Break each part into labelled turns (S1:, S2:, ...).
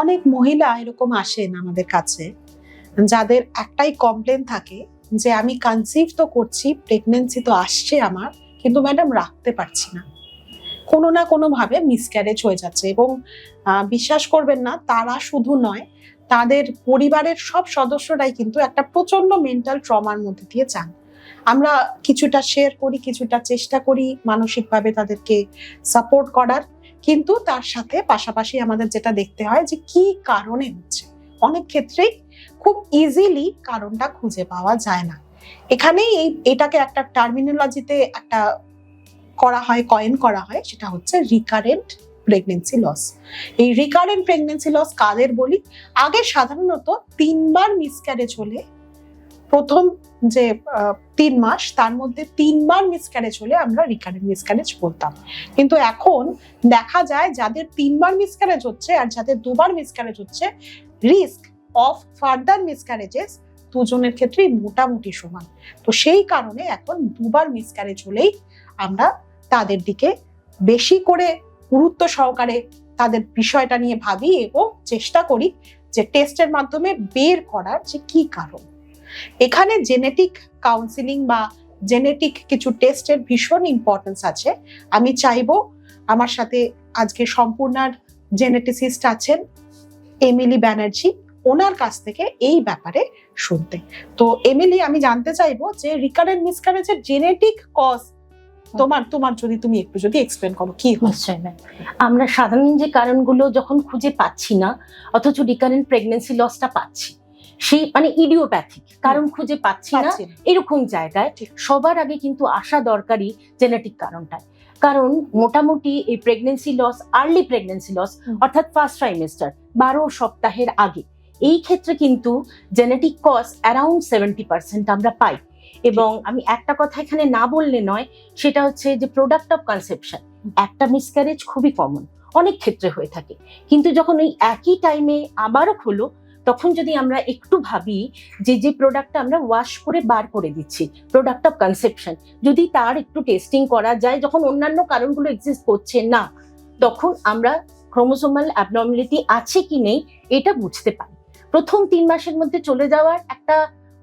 S1: অনেক মহিলা এরকম আসেন আমাদের কাছে, যাদের একটাই কমপ্লেন থাকে যে, আমি কনসিভ তো করছি প্রেগনেন্সি তো আসছে আমার, কিন্তু ম্যাডাম রাখতে পারছি না। কোনো না কোনো ভাবে মিসক্যারেজ হয়ে যাচ্ছে এবং বিশ্বাস করবেন না, তারা শুধু নয়, তাদের পরিবারের সব সদস্যরাই কিন্তু একটা প্রচণ্ড মেন্টাল ট্রমার মধ্যে দিয়ে যান। আমরা কিছুটা শেয়ার করি, কিছুটা চেষ্টা করি মানসিকভাবে তাদেরকে সাপোর্ট করার। কিন্তু তার সাথে পাশাপাশি আমাদের যেটা দেখতে হয় যে কি কারণে হচ্ছে। অনেক ক্ষেত্রেই খুব ইজিলি কারণটা খুঁজে পাওয়া যায় না। এখানেই এই, এটাকে একটা টার্মিনোলজিতে একটা করা হয় কয়েন করা হয়, সেটা হচ্ছে রিকারেন্ট প্রেগনেন্সি লস এই রিকারেন্ট প্রেগনেন্সি লস কাদের বলি? আগে সাধারণত তিনবার মিসক্যারেজ হলে প্রথম যে তিন মাস, তার মধ্যে তিনবার মিসক্যারেজ হলে আমরা রিকারেন্ট মিসক্যারেজ বলতাম। কিন্তু এখন দেখা যায় যাদের তিনবার মিসক্যারেজ হচ্ছে আর যাদের দুবার মিসক্যারেজ হচ্ছে রিস্ক অফ ফার্দার মিসক্যারেজেস দুজনের ক্ষেত্রেই মোটামুটি সমান। তো সেই কারণে এখন দুবার মিসক্যারেজ হলেই আমরা তাদের দিকে বেশি করে গুরুত্ব সহকারে তাদের বিষয়টা নিয়ে ভাবি এবং চেষ্টা করি যে টেস্টের মাধ্যমে বের করার যে কি কারণ। এখানে জেনেটিক কাউন্সিলিং বা জেনেটিক কিছু টেস্টের ভীষণ ইম্পর্টেন্স আছে। আমি চাইব আমার সাথে আজকে সম্পূর্ণার জেনেটিসিস্ট আছেন এমিলি ব্যানার্জি ওনার কাছ থেকে এই ব্যাপারে শুনতে। তো এমিলি আমি জানতে চাইব যে রিকারেন্ট মিসক্যারেজের জেনেটিক কজ তোমার তোমার যদি তুমি একটু যদি এক্সপ্লেন করো কি
S2: নিশ্চয়ই ম্যাম আমরা সাধারণ যে কারণগুলো যখন খুঁজে পাচ্ছি না, অথচ রিকারেন্ট প্রেগনেন্সি লসটা পাচ্ছি সেই মানে ইডিওপ্যাথিক কারণ খুঁজে পাচ্ছি না এরকম জায়গায়। সবার আগে কিন্তু আসা দরকারি জেনেটিক কারণটায়। কারণ মোটামুটি এই pregnancy loss early pregnancy loss অর্থাৎ ফার্স্ট ট্রাইমেস্টার বারো সপ্তাহের আগে। এই ক্ষেত্রে কিন্তু genetic cause around seventy percent আমরা পাই। এবং আমি একটা কথা এখানে না বললে নয় সেটা হচ্ছে যে প্রোডাক্ট অফ কনসেপশন একটা মিসক্যারেজ খুবই কমন অনেক ক্ষেত্রে হয়ে থাকে। কিন্তু যখন ওই একই টাইমে আবারও হলো তখন যদি আমরা একটু ভাবি যে যে প্রোডাক্টটা আমরা ওয়াশ করে বার করে দিচ্ছি প্রোডাক্ট অফ কনসেপশন যদি তার একটু টেস্টিং করা যায়, যখন অন্যান্য কারণগুলো এক্সিস্ট করছে, না, তখন আমরা ক্রোমোসোমাল অ্যাবনর্মালিটি আছে কি নেই, এটা বুঝতে পারি। প্রথম তিন মাসের মধ্যে চলে যাওয়ার একটা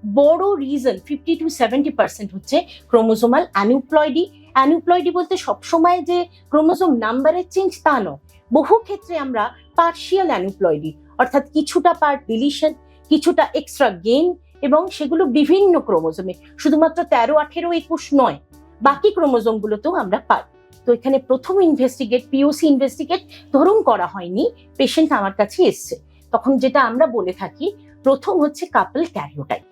S2: বড় reason fifty two seventy percent হচ্ছে ক্রোমোসোমাল অ্যানিউপ্লয়েডি অ্যানিউপ্লয়েডি বলতে সবসময় যে ক্রোমোসোম নাম্বারের চেঞ্জ তা নয়। বহু ক্ষেত্রে আমরা পার্শিয়াল অ্যানিউপ্লয়েডি অর্থাৎ কিছুটা পার্ট ডিলিশন কিছুটা এক্সট্রা গেইন এবং সেগুলো বিভিন্ন ক্রোমোজোমে, শুধুমাত্র তেরো, আঠেরো, একুশ নয়, বাকি ক্রোমোজোমগুলোতেও আমরা পাই। তো এখানে প্রথম ইনভেস্টিগেট পিওসি ইনভেস্টিগেট ধরুন করা হয়নি পেশেন্ট আমার কাছে এসছে। তখন যেটা আমরা বলে থাকি, প্রথম হচ্ছে কাপল ক্যারিওটাইপ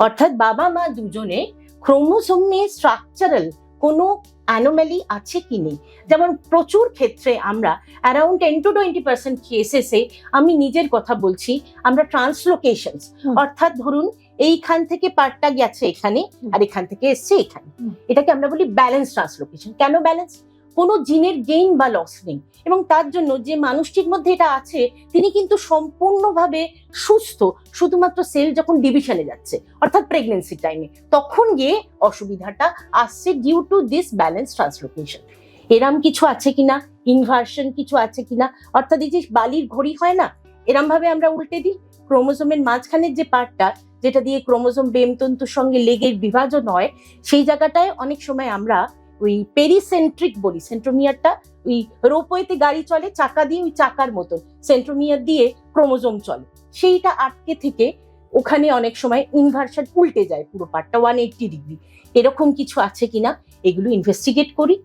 S2: অর্থাৎ বাবা মা দুজনে ক্রোমোসোম নিয়ে স্ট্রাকচারাল কোনো অ্যানোম্যালি আছে কি নেই? যেমন প্রচুর ক্ষেত্রে আমরা around ten to twenty percent কেসেসে আমি নিজের কথা বলছি আমরা ট্রান্সলোকেশন অর্থাৎ ধরুন এইখান থেকে পার্টটা গেছে এখানে আর এখান থেকে এসছে এখানে। এটাকে আমরা বলি ব্যালেন্স ট্রান্সলোকেশন কেন ব্যালেন্স কোনো জিনের গেইন বা লস নেই। এবং তার জন্য যে মানুষটির মধ্যে এটা আছে, তিনি কিন্তু সম্পূর্ণভাবে সুস্থ। শুধুমাত্র সেল যখন ডিভিশনে যাচ্ছে, অর্থাৎ প্রেগনেন্সি টাইমে তখন গিয়ে অসুবিধাটা আসছে due to this balance translocation এরম কিছু আছে কিনা? ইনভার্সন কিছু আছে কিনা? অর্থাৎ এই যে বালির ঘড়ি হয় না এরম ভাবে আমরা উল্টে দিই। ক্রোমোজোমের মাঝখানের যে পার্টটা যেটা দিয়ে ক্রোমোজোম বেমতন্তুর সঙ্গে লেগের বিভাজন হয়, সেই জায়গাটায় অনেক সময় আমরা ওই পেরিসেন্ট্রিক বলি সেন্ট্রোমিয়ারটা ওই রোপওয়েতে গাড়ি চলে, চাকা দিয়ে ওই চাকার মতন সেন্ট্রোমিয়ার দিয়ে ক্রোমোজোম চলে। সেইটা আটকে থেকে ওখানে অনেক সময় ইনভার্সন উল্টে যায়, পুরো পার্টটা ওয়ান এইট্টি ডিগ্রি এরকম কিছু আছে কিনা, এগুলো ইনভেস্টিগেট করি।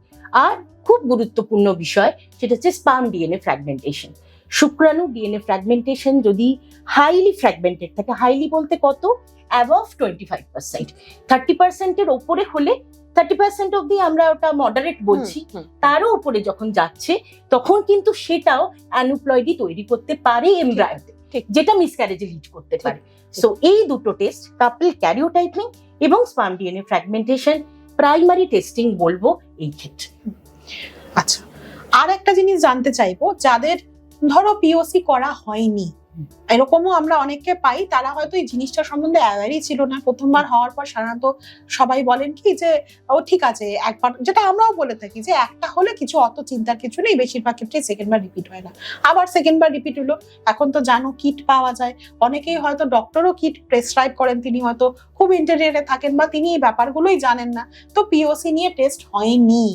S2: আর খুব গুরুত্বপূর্ণ বিষয়, সেটা হচ্ছে স্পাম ডিএনএ ফ্র্যাগমেন্টেশন শুক্রাণু ডিএনএ ফ্র্যাগমেন্টেশন যদি হাইলি ফ্র্যাগমেন্টেড থাকে হাইলি বলতে কত? Above twenty five percent thirty পার্সেন্টের ওপরে হলে থার্টি পার্সেন্ট অব্দি আমরা ওটা মডারেট বলছি। তারও উপরে যখন যাচ্ছে তখন কিন্তু সেটাও অ্যানুপ্লয়েডি তৈরি করতে পারে এমব্রায়োতে। যেটা মিসক্যারেজে লিড করতে পারে সো এই দুটো টেস্ট কাপল ক্যারিওটাইপিং এবং sperm DNA fragmentation primary testing বলব এই ক্ষেত্রে
S1: আচ্ছা আর একটা জিনিস জানতে চাইব যাদের ধরো পিওসি করা হয়নি। এরকমও আমরা অনেককে পাই, তারা হয়তো এই জিনিসটা সম্বন্ধে অ্যাওয়ারই ছিল না। প্রথমবার হওয়ার পর সাধারণত সবাই বলেন কি যে, ও ঠিক আছে, একবার যেটা আমরাও বলে থাকি যে, একটা হলে কিছু অত চিন্তার কিছু নেই, বেশিরভাগ ক্ষেত্রে সেকেন্ড বার রিপিট হয় না। আবার সেকেন্ডবার রিপিট হলো, এখন তো জানো কিট পাওয়া যায়। অনেকেই হয়তো ডক্টরও কিট প্রেসক্রাইব করেন, তিনি হয়তো খুব ইন্টেরিয়ারে থাকেন বা তিনি এই ব্যাপারগুলোই জানেন না। তো পিওসি নিয়ে টেস্ট হয়নি।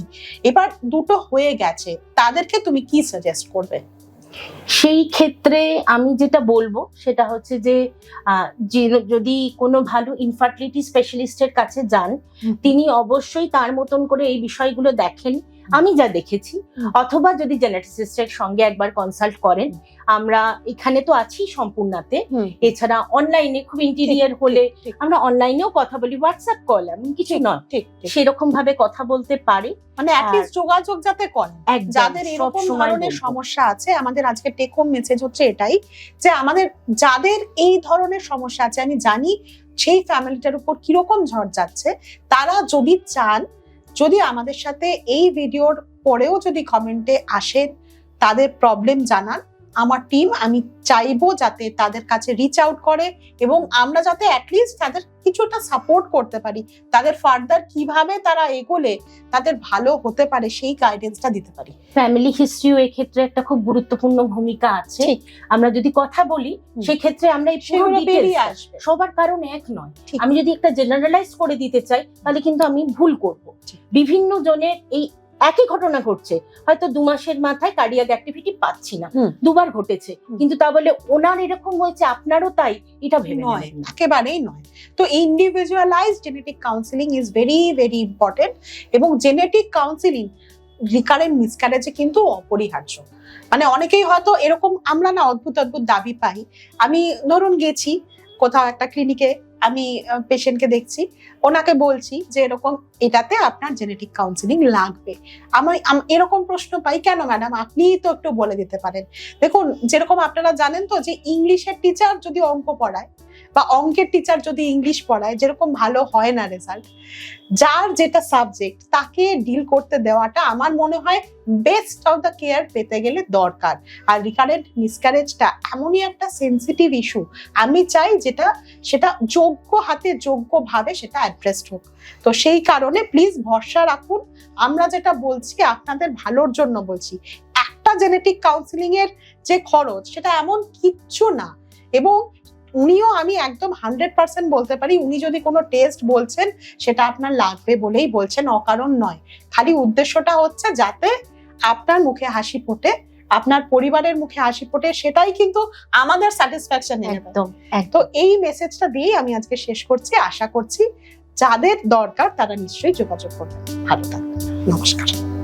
S1: এবার দুটো হয়ে গেছে, তাদেরকে তুমি কি সাজেস্ট করবে?
S2: সেই ক্ষেত্রে আমি যেটা বলব সেটা হচ্ছে যে যদি কোনো ভালো ইনফার্টিলিটি স্পেশালিস্টের কাছে যান তিনি অবশ্যই তার মতন করে এই বিষয়গুলো দেখেন। আমি যা দেখেছি অথবা যদি জেনেটিসিস্টের সঙ্গে একবার কনসাল্ট করেন আমরা এখানে তো আছি সম্পূর্ণাতে। এছাড়া অনলাইনে খুব ইন্টেরিয়ার হলে আমরা অনলাইনেও কথা বলি হোয়াটসঅ্যাপ কল এমন কিছু নয়। সেরকম ভাবে কথা বলতে পারি।
S1: মানে অ্যাটলিস্ট যোগাযোগ যাতে করেন। যাদের এরকম ধরনের সমস্যা আছে আমাদের আজকে টেক হোম মেসেজ হচ্ছে এটাই যে আমাদের যাদের এই ধরনের সমস্যা আছে আমি জানি সেই ফ্যামিলিটার উপর কীরকম ঝড় যাচ্ছে তারা যদি চান যদি আমাদের সাথে এই ভিডিওর পরেও যদি কমেন্টে আসেন তাদের প্রবলেম জানান আমার টিম আমি চাইব যাতে তাদের কাছে রিচ আউট করে এবং আমরা যাতে অ্যাটলিস্ট তাদের কিছুটা সাপোর্ট করতে পারি। তাদের ফার্দার কীভাবে তারা এগোলে তাদের ভালো হতে পারে সেই গাইডেন্সটা দিতে পারি।
S2: ফ্যামিলি হিস্ট্রিও এক্ষেত্রে একটা খুব গুরুত্বপূর্ণ ভূমিকা আছে। আমরা যদি কথা বলি। সেক্ষেত্রে আমরা এই পুরো
S1: আসবে।
S2: সবার কারণ এক নয়। আমি যদি একটা জেনারেলাইজ করে দিতে চাই তাহলে কিন্তু আমি ভুল করব। বিভিন্ন জনের এই একই ঘটনা ঘটছে। হয়তো দু মাসের মাথায় কার্ডিয়াক অ্যাক্টিভিটি পাচ্ছি না। দুবার ঘটেছে। কিন্তু তা বলে ওনার এরকম হয়েছে আপনারও তাই? এটা ভেবে
S1: নয় একেবারেই নয়। তো individualize genetic counselling is very very important এবং জেনেটিক কাউন্সিলিং রিকারেন্ট মিসক্যারেজে কিন্তু অপরিহার্য। মানে অনেকেই হয়তো এরকম আমরা না অদ্ভুত অদ্ভুত দাবি পাই। আমি ধরুন গেছি কোথাও একটা ক্লিনিকে আমি পেশেন্টকে দেখছি। ওনাকে বলছি যে, এরকম, এটাতে আপনার জেনেটিক কাউন্সিলিং লাগবে। আম- এরকম প্রশ্ন পাই কেন, ম্যাডাম? আপনিই তো একটু বলে দিতে পারেন। দেখুন, যেরকম আপনারা জানেন তো যে, ইংলিশের টিচার যদি অঙ্ক পড়ায় বা অঙ্কের টিচার যদি ইংলিশ পড়ায়, যেরকম ভালো হয় না রেজাল্ট যার যেটা সাবজেক্ট তাকে ডিল করতে দেওয়াটা আমার মনে হয় বেস্ট অফ দ্য কেয়ার পেতে গেলে দরকার। আর রিকারেন্ট মিসক্যারেজটা এমনই একটা সেন্সিটিভ ইস্যু আমি চাই যেটা, সেটা যোগ্য হাতে যোগ্যভাবে সেটা অ্যাড্রেসড হোক। তো সেই কারণে প্লিজ ভরসা রাখুন। আমরা যেটা বলছি, আপনাদের ভালোর জন্য বলছি। একটা জেনেটিক কাউন্সিলিং এর যে খরচ, সেটা এমন কিচ্ছু না। এবং উনিও আমি একদম হান্ড্রেড পার্সেন্ট বলতে পারি উনি যদি কোনো টেস্ট বলছেন সেটা আপনার লাগবে বলেই বলছেন অকারণ নয়। খালি উদ্দেশ্যটা হচ্ছে যাতে আপনার মুখে হাসি ফোটে আপনার পরিবারের মুখে হাসি ফোটে সেটাই কিন্তু আমাদের স্যাটিসফ্যাকশন।
S2: একদম
S1: তো এই মেসেজটা দিয়েই আমি আজকে শেষ করছি আশা করছি যাদের দরকার তারা নিশ্চয়ই যোগাযোগ করবেন। ভালো থাকবেন। নমস্কার।